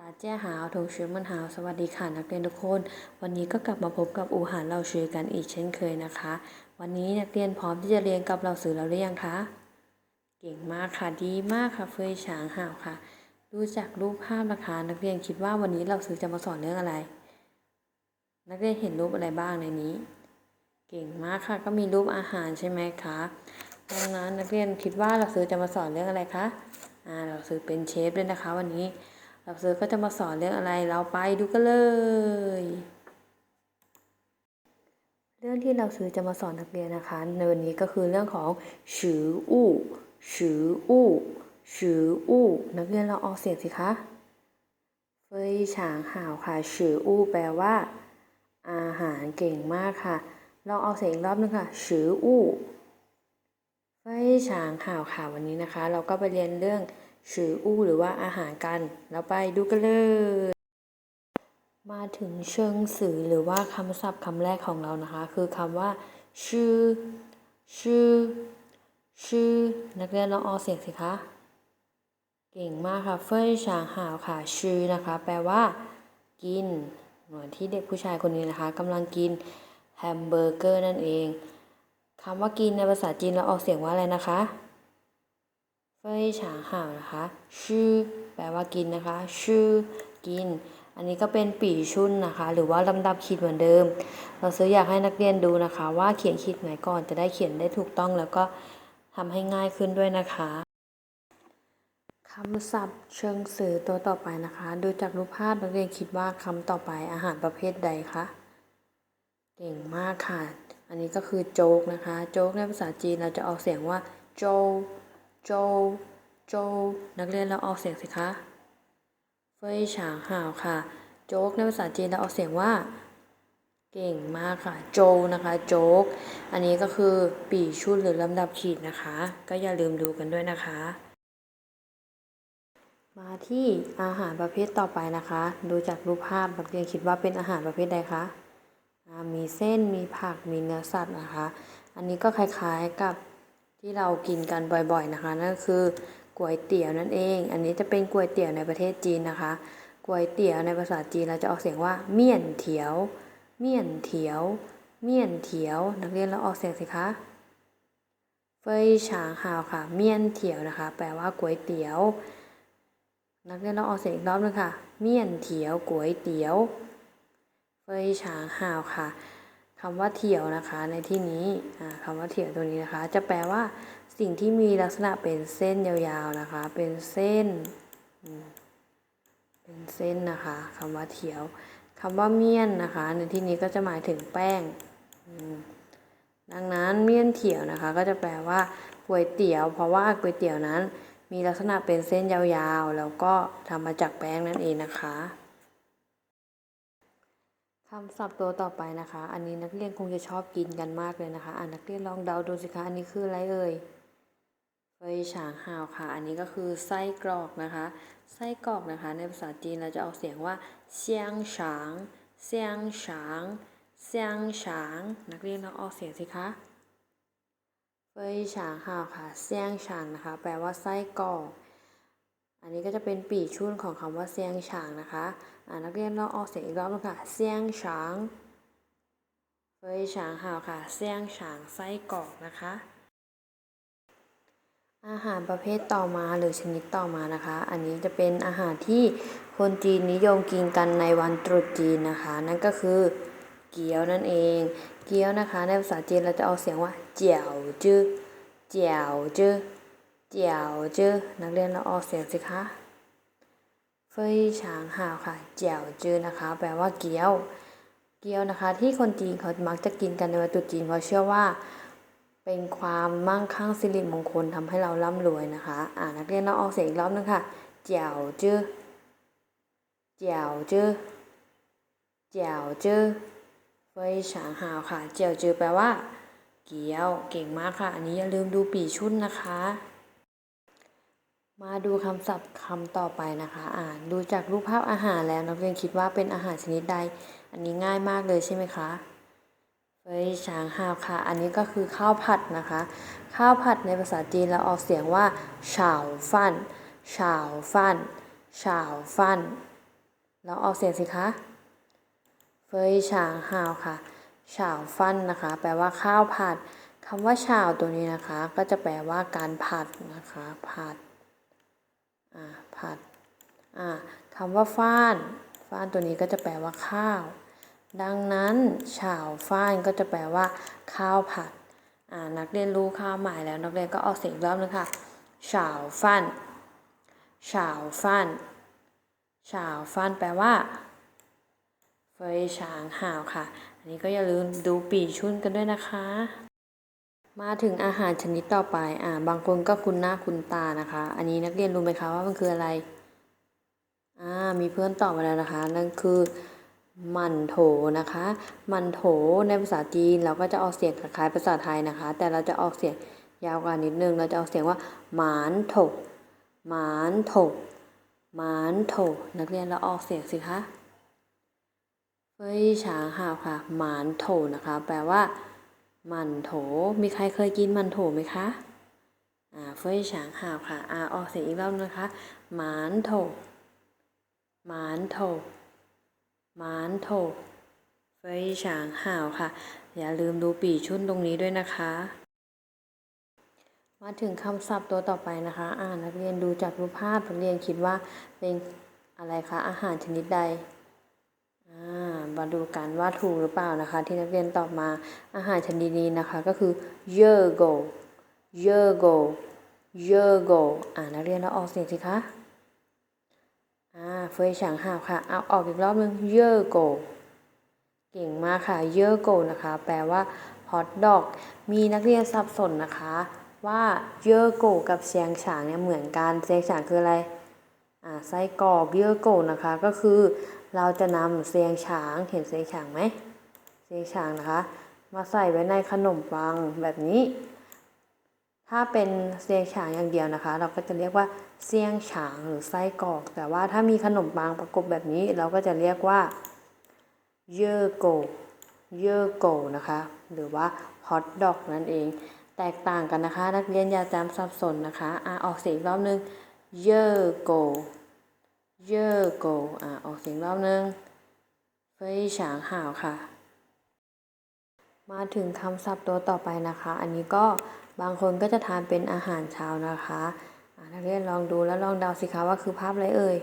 ลาเจ้าหาวทงชื่อมันหาว สวัสดีค่ะนักเรียนทุกคน วันนี้ก็กลับมาพบกับอูหานเราชื่อกันอีกเช่นเคยนะคะ วันนี้นักเรียนพร้อมที่จะเรียนกับเราสื่อเราหรือยังคะ เก่งมากค่ะ ดีมากค่ะเฟยฉางห่าวค่ะ ดูจากรูปภาพนะคะนักเรียนคิดว่าวันนี้เราสื่อจะมาสอนเรื่องอะไร นักเรียนเห็นรูปอะไรบ้างในนี้ เก่งมากค่ะ ก็มีรูปอาหารใช่ไหมคะดังนั้นนักเรียนคิดว่าเราสื่อจะมาสอนเรื่องอะไรคะ อ่า เราสื่อเป็นเชฟเลยนะคะ วันนี้ เราซื้อก็จะมาสอนเรื่องอะไรเราไปดูกันเลย เรื่องที่เราซื้อจะมาสอนนักเรียนนะคะ ในวันนี้ก็คือเรื่องของชืออู่ชืออู่ชืออู่นักเรียนเราออกเสียงสิคะเฟยฉางห่าวค่ะชืออู่แปลว่า อาหารเก่งมากค่ะลองเอาเสียงอีกรอบนึงค่ะชืออู่เฟยฉางห่าวค่ะวันนี้นะคะ เราก็ไปเรียนเรื่อง ชืออู้หรือว่าอาหารกันเราไปดูกันเลย มาถึงเชิงสื่อหรือว่าคำศัพท์คำแรกของเรานะคะ คือคำว่า ชื่อ ชื่อ ชื่อ นักเรียนลองออกเสียงสิคะเก่งมากค่ะเฟยฉางหาวค่ะ ชื่อนะคะ แปลว่า กินเหมือนที่เด็กผู้ชายคนนี้นะคะกำลังกินแฮมเบอร์เกอร์นั่นเองคำว่ากินในภาษาจีนเราออกเสียงว่าอะไรนะคะ เฟยฉางห่าวนะคะชื่อแปลว่ากินนะคะ ชื่อกิน อันนี้ก็เป็นปีชุนนะคะ หรือว่าลำดับขีดเหมือนเดิม เราซื้ออยากให้นักเรียนดูนะคะ ว่าเขียนขีดไหนก่อนจะได้เขียนได้ถูกต้องแล้วก็ทำให้ง่ายขึ้นด้วยนะคะคำศัพท์เชิงสื่อตัวต่อไปนะคะ ดูจากรูปภาพนักเรียนคิดว่าคำต่อไปอาหารประเภทใดคะเก่งมากค่ะ อันนี้ก็คือโจ๊กนะคะ โจ๊กในภาษาจีนเราจะออกเสียงว่าโจ โจ โจ นักเรียนเราออกเสียงสิคะ เฟยฉางห่าวค่ะ โจ๊กในภาษาจีนเราออกเสียงว่า เก่งมากค่ะ โจนะคะ โจ๊ก อันนี้ก็คือปีชุดหรือลำดับขีดนะคะ ก็อย่าลืมดูกันด้วยนะคะ มาที่อาหารประเภทต่อไปนะคะ ดูจากรูปภาพนักเรียนคิดว่าเป็นอาหารประเภทใดคะมีเส้นมีผักมีเนื้อสัตว์นะคะ อันนี้ก็คล้ายๆกับ ที่เรากินกันบ่อยๆนะคะ นั่นคือก๋วยเตี๋ยวนั่นเอง อันนี้จะเป็นก๋วยเตี๋ยวในประเทศจีนนะคะก๋วยเตี๋ยวในภาษาจีนเราจะออกเสียงว่า เมี่ยนเถียว เมี่ยนเถียว เมี่ยนเถียว นักเรียนเราออกเสียงสิคะเฟยฉางฮาวค่ะ เมี่ยนเถียวนะคะ แปลว่าก๋วยเตี๋ยว นักเรียนเราออกเสียงอีกรอบนึงค่ะ เมี่ยนเถียวก๋วยเตี๋ยว เฟยฉางฮาวค่ะ คำว่าเถี่ยวนะคะ ในที่นี้คำว่าเถี่ยวตัวนี้นะคะ จะแปลว่า สิ่งที่มีลักษณะเป็นเส้นยาวๆนะคะ เป็นเส้น เป็นเส้นนะคะคำว่าเถี่ยวคำว่าเมี่ยนนะคะ ในที่นี้ก็จะหมายถึงแป้งดังนั้นเมี่ยนเถี่ยวนะคะ ก็จะแปลว่าก๋วยเตี๋ยว เพราะว่าก๋วยเตี๋ยวนั้น มีลักษณะเป็นเส้นยาวๆ แล้วก็ทำมาจากแป้งนั่นเองนะคะ คำศัพท์ตัวต่อไปนะคะ อันนี้นักเรียนคงจะชอบกินกันมากเลยนะคะ อ่านักเรียนลองเดาดูสิคะ อันนี้คืออะไรเอ่ยเฟยฉางฮาวค่ะ อันนี้ก็คือไส้กรอกนะคะ ไส้กรอกนะคะ ในภาษาจีนเราจะออกเสียงว่าเซียงฉางเซียงฉางเซียงฉาง นักเรียนลองออกเสียงสิคะเฟยฉางฮาวค่ะเซียงฉางนะคะ แปลว่าไส้กรอก อันนี้ก็จะเป็นปีชุนของคำว่าเซียงฉางนะคะอ่านักเรียนลองออกเสียงอีกรอบนึงค่ะเซียงฉางเฟยฉางหาวค่ะเซียงฉางไส้กรอกนะคะ อาหารประเภทต่อมาหรือชนิดต่อมานะคะ อันนี้จะเป็นอาหารที่คนจีนนิยมกินกันในวันตรุษจีนนะคะ นั่นก็คือเกี๊ยวนั่นเอง เกี๊ยวนะคะ ในภาษาจีนเราจะเอาเสียงว่าเจียวจื้อเจียวจื้อ เจียวจื้อนักเรียนเราออกเสียงสิคะเฟยฉางหาวค่ะเจียวจื้อนะคะ แปลว่าเกี๊ยว เกี๊ยวนะคะ ที่คนจีนเขามักจะกินกันในวันตรุษจีนเพราะเชื่อว่า เป็นความมั่งคั่งสิริมงคลทำให้เราร่ำรวยนะคะ อ่านักเรียนเราออกเสียงอีกรอบนึงค่ะเจียวจื้อเจียวจื้อเจียวจื้อเฟยฉางหาวค่ะเจียวจื้อแปลว่าเกี๊ยวเก่งมากค่ะ อันนี้อย่าลืมดูปีชุนนะคะ มาดูคำศัพท์คำต่อไปนะคะอ่านดูจากรูปภาพอาหารแล้วนักเรียนคิดว่าเป็นอาหารชนิดใด อันนี้ง่ายมากเลยใช่ไหมคะเฟยฉางฮาวค่ะ อันนี้ก็คือข้าวผัดนะคะ ข้าวผัดในภาษาจีนเราออกเสียงว่าฉาฟันฉาฟันฉาฟันเราออกเสียงสิคะเฟยฉางฮาวค่ะฉาฟันนะคะ แปลว่าข้าวผัดคำว่าฉาตัวนี้นะคะ ก็จะแปลว่าการผัดนะคะผัด อ่าผัดอ่าคำว่าฟ้านฟ้านตัวนี้ก็จะแปลว่าข้าว ดังนั้นฉาวฟ้านก็จะแปลว่า ข้าวผัดอ่านักเรียนรู้ข้าวหมายแล้วนักเรียนก็ออกเสียงรอบนึงค่ะฉาวฟันฉาวฟันฉาวฟันแปลว่าเฟยฉางห่าวค่ะ อันนี้ก็อย่าลืมดูปีชุนกันด้วยนะคะ มาถึงอาหารชนิดต่อไป อ่า บางคนก็คุ้นหน้าคุ้นตานะคะ อันนี้นักเรียนรู้ไหมคะว่ามันคืออะไร อ่า มีเพื่อนตอบมาแล้วนะคะ นั่นคือ มันโถนะคะ มันโถในภาษาจีนเราก็จะออกเสียงคล้ายภาษาไทยนะคะ แต่เราจะออกเสียงยาวกว่านิดนึง เราจะออกเสียงว่าหมานโถหมานโถหมานโถนักเรียนเราออกเสียงสิคะเฟยฉางห่าวค่ะ หมานโถนะคะ แปลว่า มันโถ มีใครเคยกินมันโถไหมคะ อ่าเฟยฉางหาวค่ะ อ่าออกเสียงอีกรอบนะคะ หมานโถ หมานโถ หมานโถ เฟยฉางหาวค่ะ อย่าลืมดูปีชุนตรงนี้ด้วยนะคะ มาถึงคำศัพท์ตัวต่อไปนะคะ อ่านักเรียนดูจากรูปภาพนักเรียนคิดว่าเป็นอะไรคะ อาหารชนิดใด อ่า มาดูกันว่าถูกหรือเปล่านะคะ ที่นักเรียนตอบมาอาหารชนิดนี้นะคะก็คือเยอโกเยอโกเยอโกอ่านักเรียนเราออกเสียงสิคะอ่าเฟยฉางหาวค่ะเอาออกอีกรอบนึงเยอโกเก่งมากค่ะเยอโกนะคะ แปลว่าฮอทดอกมีนักเรียนสับสนนะคะ ว่าเยอโกกับเซียงฉางเนี่ยเหมือนกันเซียงฉางคืออะไรอ่าไส้กรอกเยอโกนะคะก็คือ เราจะนำเซียงฉางเห็นเซียงฉางไหมเซียงฉางนะคะ มาใส่ไว้ในขนมปังแบบนี้ ถ้าเป็นเซียงฉางอย่างเดียวนะคะ เราก็จะเรียกว่าเซียงฉางหรือไส้กรอก แต่ว่าถ้ามีขนมปังประกบแบบนี้ เราก็จะเรียกว่าเยอโกเยอโกนะคะ หรือว่าฮอทดอกนั่นเอง แตกต่างกันนะคะ นักเรียนอย่าจำสับสนนะคะอ่าออกเสียงอีกรอบนึงเยอโก เยอโกอ่าออกเสียงรอบนึงเฟยฉางห่าวค่ะ มาถึงคำศัพท์ตัวต่อไปนะคะ อันนี้ก็บางคนก็จะทานเป็นอาหารเช้านะคะนักเรียนลองดูแล้วลองเดาสิคะว่าคือภาพอะไรเอ่ย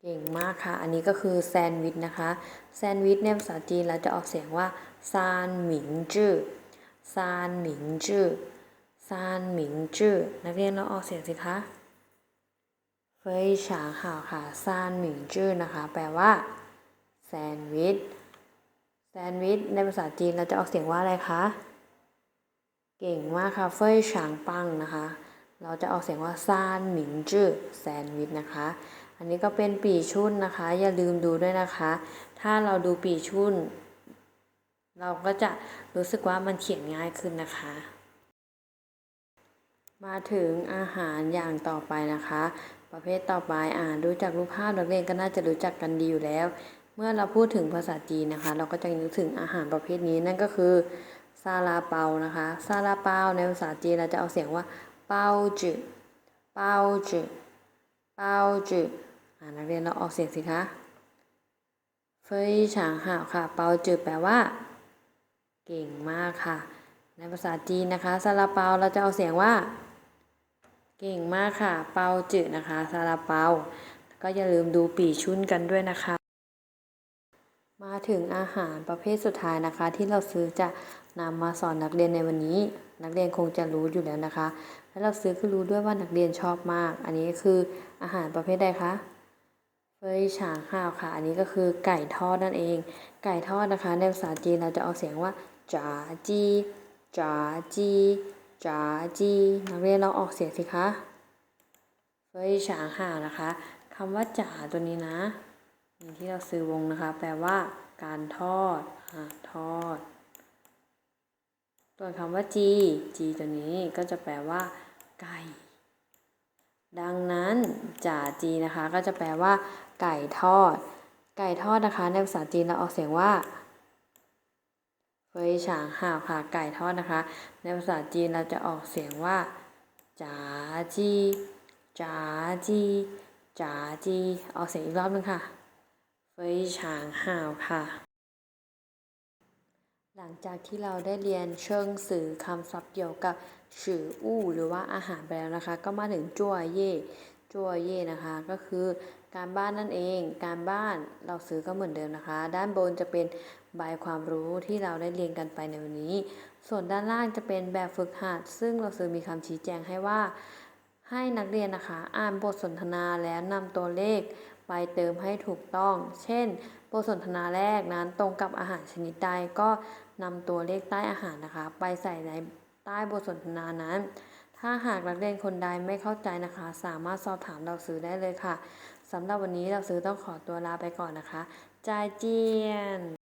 เก่งมากค่ะ อันนี้ก็คือแซนด์วิชนะคะ แซนด์วิชในภาษาจีนเราจะออกเสียงว่าซานหมิงจื้อซานหมิงจื้อซานหมิงจื้อนักเรียนเราออกเสียงสิคะ เฟยฉางห่าวค่ะซานหมิงจื้อนะคะ แปลว่าแซนด์วิช แซนด์วิช ในภาษาจีนเราจะออกเสียงว่าอะไรคะ เก่งมากค่ะ เฟยฉางปังนะคะ เราจะออกเสียงว่าซานหมิงจื้อแซนด์วิชนะคะ อันนี้ก็เป็นปีชุ่นนะคะ อย่าลืมดูด้วยนะคะ ถ้าเราดูปีชุ่น เราก็จะรู้สึกว่ามันเขียนง่ายขึ้นนะคะ มาถึงอาหารอย่างต่อไปนะคะ ประเภทต่อไปอ่านดูจากรูปภาพนักเรียนก็น่าจะรู้จักกันดีอยู่แล้ว เมื่อเราพูดถึงภาษาจีนนะคะ เราก็จะนึกถึงอาหารประเภทนี้นั่นก็คือซาลาเปานะคะซาลาเปาในภาษาจีนเราจะเอาเสียงว่าเปาจือเปาจือเปาจืออ่านักเรียนเราออกเสียงสิคะเฟยฉางห่าวค่ะ เปาจือแปลว่า เก่งมากค่ะ ในภาษาจีนนะคะซาลาเปาเราจะเอาเสียงว่า เก่งมากค่ะ เปาจืดนะคะซาลาเปา ก็อย่าลืมดูปีชุ่นกันด้วยนะคะ มาถึงอาหารประเภทสุดท้ายนะคะ ที่เราซื้อจะนำมาสอนนักเรียนในวันนี้ นักเรียนคงจะรู้อยู่แล้วนะคะ และเราซื้อก็รู้ด้วยว่านักเรียนชอบมาก อันนี้คืออาหารประเภทใดคะเฟยฉางข้าวค่ะ อันนี้ก็คือไก่ทอดนั่นเอง ไก่ทอดนะคะ ในภาษาจีนเราจะเอาเสียงว่าจ๋าจีจ๋าจี จ๋าจีนักเรียนเราออกเสียงสิคะเฟยฉางห่านะคะคำว่าจ๋าตัวนี้นะอย่างที่เราซื้อวงนะคะ แปลว่าการทอดอ่าทอดส่วนคำว่าจีจีตัวนี้ก็จะแปลว่า ไก่ ดังนั้นจ่าจีนะคะ ก็จะแปลว่า ไก่ทอด ไก่ทอดนะคะ ในภาษาจีนเราออกเสียงว่า เฟยฉางห่าวค่ะไก่ทอดนะคะ ในภาษาจีนเราจะออกเสียงว่าจ๋าจีจ๋าจีจ๋าจีออกเสียงอีกรอบนึงค่ะเฟยฉางห่าวค่ะ หลังจากที่เราได้เรียนเชิงสื่อคำศัพท์เกี่ยวกับฉืออู้หรือว่าอาหารไปแล้วนะคะ ก็มาถึงจั่วเย่จั่วเย่นะคะ ก็คือการบ้านนั่นเอง การบ้านเราซื้อก็เหมือนเดิมนะคะ ด้านบนจะเป็น ใบความรู้ที่เราได้เรียนกันไปในวันนี้ ส่วนด้านล่างจะเป็นแบบฝึกหัด ซึ่งเราซื้อมีคำชี้แจงให้ว่า ให้นักเรียนนะคะ อ่านบทสนทนาแล้วนำตัวเลขไปเติมให้ถูกต้อง เช่น บทสนทนาแรกนั้นตรงกับอาหารชนิดใดก็นำตัวเลขใต้อาหารนะคะ ไปใส่ในใต้บทสนทนานั้น ถ้าหากนักเรียนคนใดไม่เข้าใจนะคะ สามารถสอบถามเราซื้อได้เลยค่ะสำหรับวันนี้เราซื้อต้องขอตัวลาไปก่อนนะคะ จายเจียน